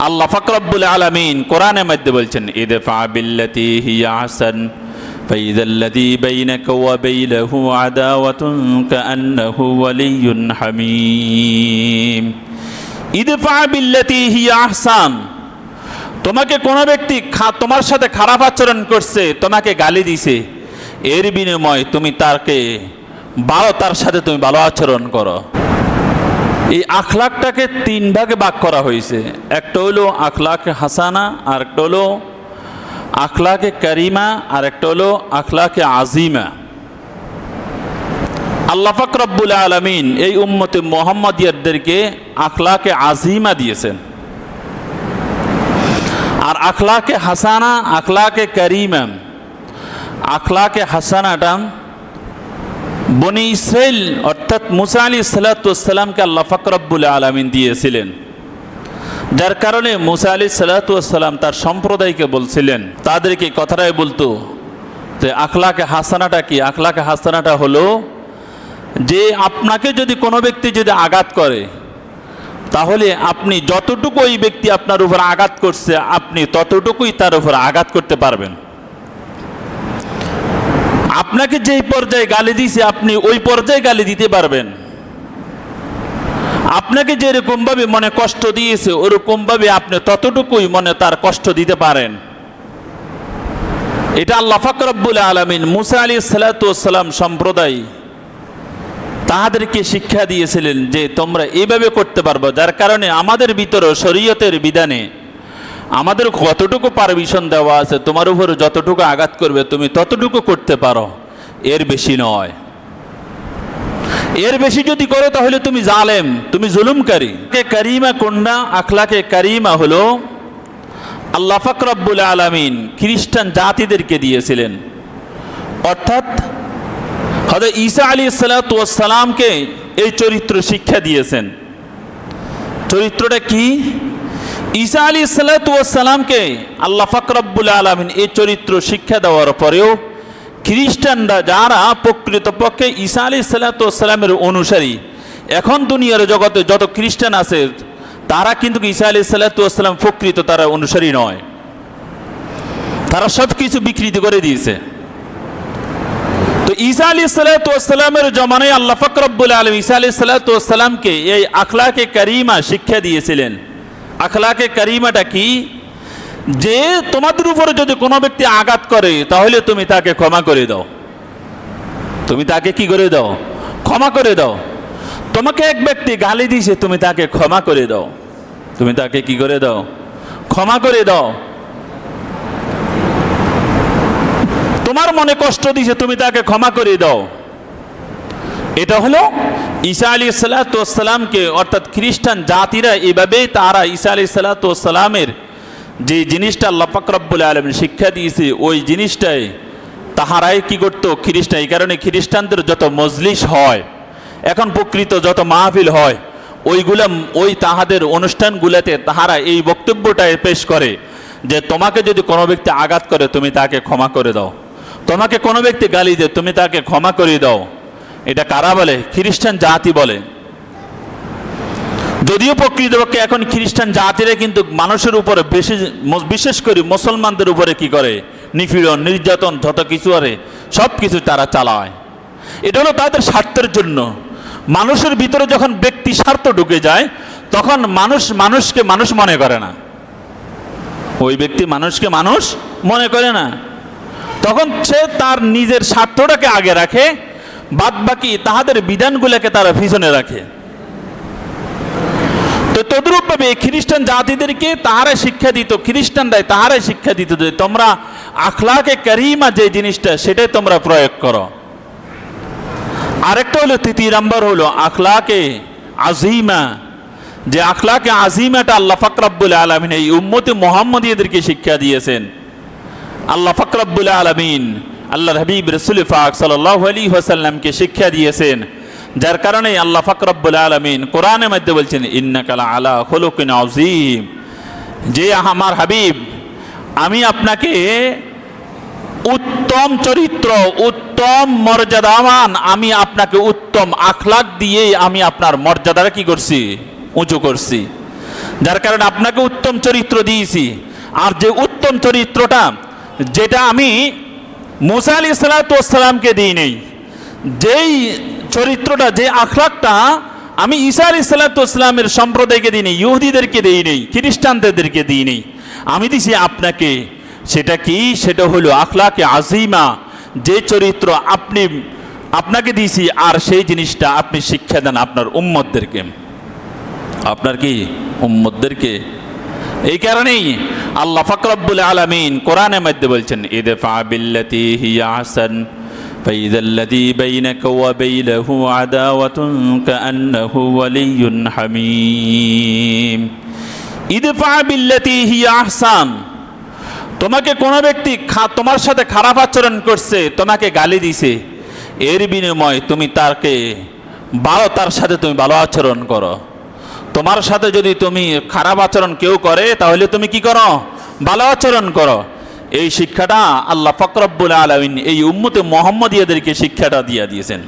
আল্লাহ ফাকরাবুল আলামিন কোরআনের মধ্যে বলছেন ইদফা বিল্লাতি হিয়া আহসান فإذا الذي بينك وبينه عداوة كأنه ولي حميم ইদফা বিল্লাতি হিয়া আহসান তোমাকে কোনো ব্যক্তি খা- তোমার সাথে খারাপ আচরণ করছে তোমাকে গালি দিছে এর বিনিময়ে তুমি তাকে ভালো তার সাথে তুমি ভালো আচরণ করো এই আখলাকটাকে তিন ভাগে ভাগ করা হয়েছে। একটা হলো আখলাকে হাসানা আর একটা হলো আখলাকে করিমা আর একটা হলো আখলাকে আজিমা আল্লাহ পাক রব্বুল আলমিন এই উম্মতে মোহাম্মদিয়ারদেরকে আখলাকে আজিমা দিয়েছেন। আর আখলাকে হাসানা, আখলাকে করিমা, আখলাকে হাসানাটা বনি ইসরাইল, অর্থাৎ মুসা আলী সালাতামকে আল্লাহ ফাকরাবুল আলমিন দিয়েছিলেন। যার কারণে মুসা আলী সালাতাম তার সম্প্রদায়কে বলছিলেন। তাদেরকে কথাটাই বলতো যে, আখলাকে হাসানাটা কি? আখলাকে হাসানাটা হলো যে, আপনাকে যদি কোনো ব্যক্তি যদি আঘাত করে, তাহলে আপনি যতটুকু ওই ব্যক্তি আপনার উপর আঘাত করছে, আপনি ততটুকুই তার উপর আঘাত করতে পারবেন। আপনাকে যেই পর্যায়ে গালি দিয়েছে আপনি ওই পর্যায়ে গালি দিতে পারবেন। আপনাকে যেরকম ভাবে মনে কষ্ট দিয়েছে ওরকম ভাবে আপনি ততটুকুই মনে তার কষ্ট দিতে পারেন। এটা আল্লাহ ফাকরাবুল আলমিন মুসা আলী সালাতাম সম্প্রদায় তাহাদেরকে শিক্ষা দিয়েছিলেন যে তোমরা এইভাবে করতে পারব, যার কারণে আমাদের ভিতরে শরীয়তের বিধানে আমাদের কতটুকু পারমিশন দেওয়া আছে, তোমার উপর যতটুকু আঘাত করবে, তুমি ততটুকু করতে পারো। এর বেশি নয়। এর বেশি যদি করো, তাহলে তুমি জালেম, তুমি জুলুমকারী। কে করিমা কন্যা, আখলাকে করিমা হলো আল্লাহ ফাকরাবুল আলমিন খ্রিস্টান জাতিদেরকে দিয়েছিলেন। অর্থাৎ হয়তো ঈসা আলী সালাতামকে এই চরিত্র শিক্ষা দিয়েছেন। চরিত্রটা কি? ঈসা আলী সালাতামকে আল্লাহ ফাকরাবুল আলমিন এই চরিত্র শিক্ষা দেওয়ার পরেও খ্রিস্টানরা যারা প্রকৃতপক্ষে ঈসা আলী সালাতামের অনুসারী, এখন দুনিয়ার জগতে যত খ্রিস্টান আছে, তারা কিন্তু ঈসা আলী সালাতাম প্রকৃত তারা অনুসারী নয়। তারা সব কিছু বিকৃতি করে দিয়েছে। তো ঈসা আলী সালাতামের জমানায় আল্লাহ ফকরবুল আলম ঈসা আলী সালাতামকে এই আখলাকে করিমা শিক্ষা দিয়েছিলেন। আখলাকে করিমাটা কি? যে তোমাদের উপরে যদি কোনো ব্যক্তি আঘাত করে, তাহলে তুমি তাকে ক্ষমা করে দাও। তুমি তাকে কি করে দাও? ক্ষমা করে দাও। তোমাকে এক ব্যক্তি গালি দিয়েছে তুমি তাকে ক্ষমা করে দাও। তুমি তাকে কি করে দাও? ক্ষমা করে দাও। তোমার মনে কষ্ট দিছে, তুমি তাকে ক্ষমা করে দাও। এটা হলো ঈসা আলী সালাতামকে অর্থাৎ খ্রিস্টান জাতিরা এভাবেই তারা ঈসা আলী সালাতামের যে জিনিসটা আল্লাহ ফাকরাবুল আলম শিক্ষা দিয়েছে, ওই জিনিসটাই তাহারাই কি করতো? খ্রিস্টান, এই কারণে খ্রিস্টানদের যত মজলিস হয়, এখন প্রকৃত যত মাহফিল হয়, ওইগুলা, ওই তাহাদের অনুষ্ঠানগুলোতে তাহারা এই বক্তব্যটাই পেশ করে যে তোমাকে যদি কোনো ব্যক্তি আঘাত করে, তুমি তাকে ক্ষমা করে দাও। তোমাকে কোনো ব্যক্তি গালি দেয়, তুমি তাকে ক্ষমা করে দাও। এটা কারা বলে? খ্রিস্টান জাতি বলে। যদিও প্রকৃতপক্ষে এখন খ্রিস্টান জাতিরা কিন্তু মানুষের উপরে বেশি বিশেষ করে মুসলমানদের উপরে কি করে? নিপীড়ন, নির্যাতন যত কিছু আরে সব কিছু তারা চালায়। এটা হলো তাদের স্বার্থের জন্য। মানুষের ভিতরে যখন ব্যক্তি স্বার্থ ঢুকে যায়, তখন মানুষ মানুষকে মানুষ মনে করে না। ওই ব্যক্তি মানুষকে মানুষ মনে করে না। তখন সে তার নিজের স্বার্থটাকে আগে রাখে বাদ বাকি তাহাদের বিধানগুলোকে তারা পিছনে রাখে। তো তদ্রূপভাবে খ্রিস্টান জাতিদেরকে তাহারা শিক্ষা দিত, খ্রিস্টানরাই তাহারাই শিক্ষা দিত যে তোমরা আখলাকে করিমা যে জিনিসটা সেটাই তোমরা প্রয়োগ করো। আরেকটা হলো, তৃতীয় নম্বর হলো, আখলাকে আজিমা। যে আখলাকে আজিমাটা আল্লাহ ফাকরাবুল আলমিন এই উম্মতি মোহাম্মদীয়দেরকে শিক্ষা দিয়েছেন। আল্লাহ ফকরাবুল আলমিন আল্লাহ হাবিব রসুল ফাক সাল্লাহ আলী ওসাল্লামকে শিক্ষা দিয়েছেন, যার কারণে আল্লাহ ফকরাবুল আলমিন কোরআনের মধ্যে বলছেন ইন্নাকালা আলা হলুকিন আজিম যে আমার হাবিব, আমি আপনাকে উত্তম চরিত্র, উত্তম মর্যাদামান আমি আপনাকে উত্তম আখলাক দিয়ে আমি আপনার মর্যাদাটা কি করছি? উঁচু করছি। যার কারণে আপনাকে উত্তম চরিত্র দিয়েছি। আর যে উত্তম চরিত্রটা, যেটা আমি মুসা আলি সালাতামকে দিই নেই। যেই চরিত্রটা, যে আখলাকটা আমি ঈসা আলি সাল্লাতামের সম্প্রদায়কে দিই নেই, ইহুদিদেরকে দিই নেই, খ্রিস্টানদেরকে দিই নেই। আমি দিছি আপনাকে, সেটা কি? সেটা হলো আখলাকে আজিমা। যে চরিত্র আপনি, আপনাকে দিয়েছি আর সেই জিনিসটা আপনি শিক্ষা দেন আপনার উম্মতদেরকে। আপনার কি উম্মতদেরকে এই কারণেই আল্লাহ ফকরব্বুল আলমিন কোরআনের মধ্যে বলছেন ইদফা বিল্লাতি হিয়া আহসান فإذا الذي بينك وبينه عداوة كأنه ولي حميم ইদফা বিল্লাতি হিয়া আহসান তোমাকে কোনো ব্যক্তি খা- তোমার সাথে খারাপ আচরণ করছে তোমাকে গালি দিছে এর বিনিময়ে তুমি তাকে ভালো তার সাথে তুমি ভালো আচরণ করো তোমার সাথে যদি তুমি খারাপ আচরণ কেউ করে, তাহলে তুমি কি করো? ভালো আচরণ করো। এই শিক্ষাটা আল্লাহ ফকরব্বুল আলমিন এই উম্মতে মোহাম্মদিয়াদেরকে শিক্ষাটা দিয়ে দিয়েছেন।